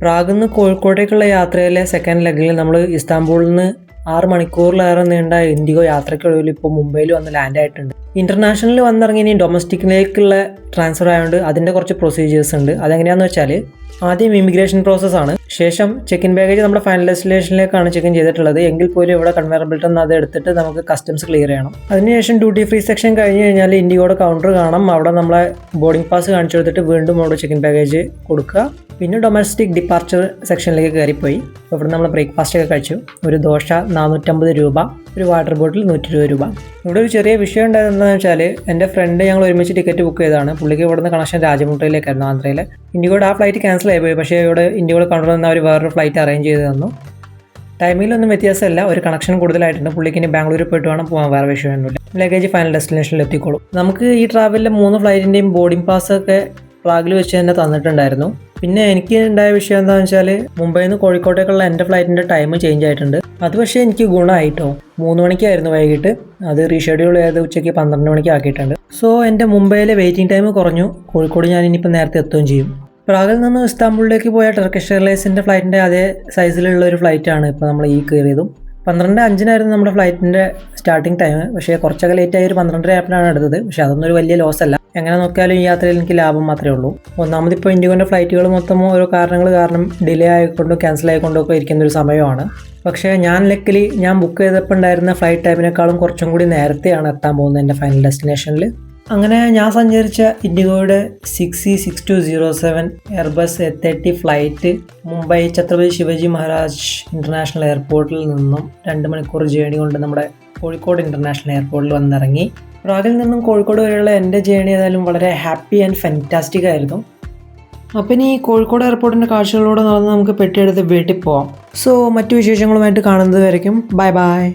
പ്രാഗിൽ നിന്ന് കോഴിക്കോട്ടേക്കുള്ള യാത്രയിലെ സെക്കൻഡ് ലെഗിൽ നമ്മൾ ഇസ്താംബൂളിൽ നിന്ന് ആറ് മണിക്കൂറിലേറെ നീണ്ട ഇൻഡിഗോ യാത്രയ്ക്കൊടുവിൽ ഇപ്പോൾ മുംബൈയിൽ വന്ന് ലാൻഡ് ആയിട്ടുണ്ട്. ഇന്റർനാഷണലിൽ വന്നിറങ്ങി ഇനി ഡൊമസ്റ്റിക്കിലേക്കുള്ള ട്രാൻസ്ഫർ ആയതുകൊണ്ട് അതിന്റെ കുറച്ച് പ്രൊസീജിയേഴ്സ് ഉണ്ട്. അതെങ്ങനെയാണെന്ന് വെച്ചാൽ ആദ്യം ഇമിഗ്രേഷൻ പ്രോസസ്സാണ് ശേഷം ചെക്ക് ഇൻ ബാഗേജ് നമ്മുടെ ഫൈനൽ ഡെസ്റ്റിനേഷനിലേക്കാണ് ചെക്ക് ഇൻ ചെയ്തിട്ടുള്ളത്. എങ്കിൽ പോലും ഇവിടെ കൺവെയർ ബെൽറ്റ് നിന്ന് അത് എടുത്തിട്ട് നമുക്ക് കസ്റ്റംസ് ക്ലിയർ ചെയ്യണം. അതിനുശേഷം ഡ്യൂട്ടി ഫ്രീ സെക്ഷൻ കഴിഞ്ഞ് കഴിഞ്ഞാൽ ഇൻഡിഗോയുടെ കൗണ്ടർ കാണാം. അവിടെ നമ്മളെ ബോർഡിംഗ് പാസ് കാണിച്ചു കൊടുത്തിട്ട് വീണ്ടും അവിടെ ചെക്കിൻ ബാഗേജ് കൊടുക്കുക. പിന്നെ ഡൊമസ്റ്റിക് ഡിപ്പാർച്ചർ സെക്ഷനിലേക്ക് കയറിപ്പോയി. ഇവിടെ നമ്മൾ ബ്രേക്ക്ഫാസ്റ്റ് ഒക്കെ കഴിച്ചു. ഒരു ദോശ നാനൂറ്റമ്പത് രൂപ ഒരു വാട്ടർ ബോട്ടിൽ നൂറ്റി ഇരുപത് രൂപ. ഇവിടെ ഒരു ചെറിയ വിഷയം ഉണ്ടായിരുന്നതെന്ന് വെച്ചാൽ എന്റെ ഫ്രണ്ട് ഞങ്ങൾ ഒരുമിച്ച് ടിക്കറ്റ് ബുക്ക് ചെയ്തതാണ്. പുള്ളിക്ക് ഇവിടുന്ന് കണക്ഷൻ രാജമുട്ടയിലേക്കായിരുന്നു ആന്ധ്രയിലെ. ഇൻഡിഗോയുടെ ആ ഫ്ലൈറ്റ് ക്യാൻസൽ ആയിപ്പോയി പക്ഷേ ഇവിടെ ഇൻഡിഗോയുടെ കൗണ്ടറിൽ അവർ വേറൊരു ഫ്ലൈറ്റ് അറേഞ്ച് ചെയ്ത് തന്നു. ടൈമിലൊന്നും വ്യത്യാസമില്ല. ഒരു കണക്ഷൻ കൂടുതലായിട്ടുണ്ട്. പുള്ളിക്ക് ഇനി ബാംഗ്ലൂരിൽ പോയിട്ട് വേണം പോകാൻ വേറെ വിഷയമൊന്നുമില്ല. Luggage final ഡെസ്റ്റിനേഷനിൽ എത്തിക്കോളും. നമുക്ക് ഈ ട്രാവലിലെ മൂന്ന് ഫ്ലൈറ്റിന്റെയും ബോർഡിംഗ് പാസ് ഒക്കെ ഫ്ലാഗിൽ വെച്ച് തന്നെ തന്നിട്ടുണ്ടായിരുന്നു. പിന്നെ എനിക്ക് ഉണ്ടായ വിഷയം എന്താണെന്ന് വെച്ചാൽ മുംബൈയിൽ നിന്ന് കോഴിക്കോട്ടേക്കുള്ള എന്റെ ഫ്ലൈറ്റിന്റെ ടൈം ചേഞ്ച് ആയിട്ടുണ്ട്. അത് പക്ഷേ എനിക്ക് ഗുണമായിട്ടോ മൂന്ന് മണിക്കായിരുന്നു വൈകിട്ട്. അത് റീഷെഡ്യൂൾ ചെയ്ത് ഉച്ചയ്ക്ക് പന്ത്രണ്ട് മണിക്ക് ആക്കിയിട്ടുണ്ട്. സോ എന്റെ മുംബൈയിലെ വെയിറ്റിംഗ് ടൈം കുറഞ്ഞു. കോഴിക്കോട് ഞാൻ ഇനിയിപ്പോൾ നേരത്തെ എത്തുകയും ചെയ്യും. പ്രാഗിൽ നിന്ന് ഇസ്താംബുളിലേക്ക് പോയ ടർക്കിഷ് എയർലൈൻസിന്റെ ഫ്ലൈറ്റിന്റെ അതേ സൈസിലുള്ള ഒരു ഫ്ലൈറ്റാണ് ഇപ്പോൾ നമ്മൾ ഈ കയറിയതും പന്ത്രണ്ട് അഞ്ചിനായിരുന്നു നമ്മുടെ ഫ്ലൈറ്റിന്റെ സ്റ്റാർട്ടിംഗ് ടൈം പക്ഷേ കുറച്ചൊക്കെ ലേറ്റ് ആയി ഒരു പന്ത്രണ്ടര ആപ്പിനാണ് എടുത്തത്. പക്ഷേ അതൊന്നും ഒരു വലിയ ലോസ് അല്ല. എങ്ങനെ നോക്കിയാലും ഈ യാത്രയിൽ എനിക്ക് ലാഭം മാത്രമേ ഉള്ളൂ. ഒന്നാമത് ഇപ്പോൾ ഇൻഡിഗോന്റെ ഫ്ലൈറ്റുകൾ മൊത്തം ഓരോ കാരണങ്ങൾ കാരണം ഡിലേ ആയിക്കൊണ്ടും ക്യാൻസൽ ആയിക്കൊണ്ടും ഒക്കെ ഇരിക്കുന്ന ഒരു സമയമാണ്. പക്ഷേ ഞാൻ ലക്കിലി ഞാൻ ബുക്ക് ചെയ്തപ്പോൾ ഉണ്ടായിരുന്ന ഫ്ലൈറ്റ് ടൈമിനേക്കാളും കുറച്ചും കൂടി നേരത്തെയാണ് എത്താൻ പോകുന്നത് എന്റെ ഫൈനൽ ഡെസ്റ്റിനേഷനിൽ. അങ്ങനെ ഞാൻ സഞ്ചരിച്ച ഇൻഡിഗോയുടെ six C six two zero seven airbus A thirty flight Mumbai Chhatrapati Shivaji Maharaj international എയർപോർട്ടിൽ നിന്നും രണ്ട് മണിക്കൂർ ജേണി കൊണ്ട് നമ്മുടെ കോഴിക്കോട് ഇന്റർനാഷണൽ എയർപോർട്ടിൽ വന്നിറങ്ങി. പ്രാഗിൽ നിന്നും കോഴിക്കോട് വരെയുള്ള എന്റെ ജേണി ഏതായാലും വളരെ ഹാപ്പി ആൻഡ് ഫാന്റാസ്റ്റിക് ആയിരുന്നു. അപ്പം ഇനി കോഴിക്കോട് എയർപോർട്ടിന്റെ കാഴ്ചകളോട് നടന്ന് നമുക്ക് പെട്ടിയെടുത്ത് വീട്ടിൽ പോവാം. സോ മറ്റു വിശേഷങ്ങളുമായിട്ട് കാണുന്നത് വരയ്ക്കും. Bye bye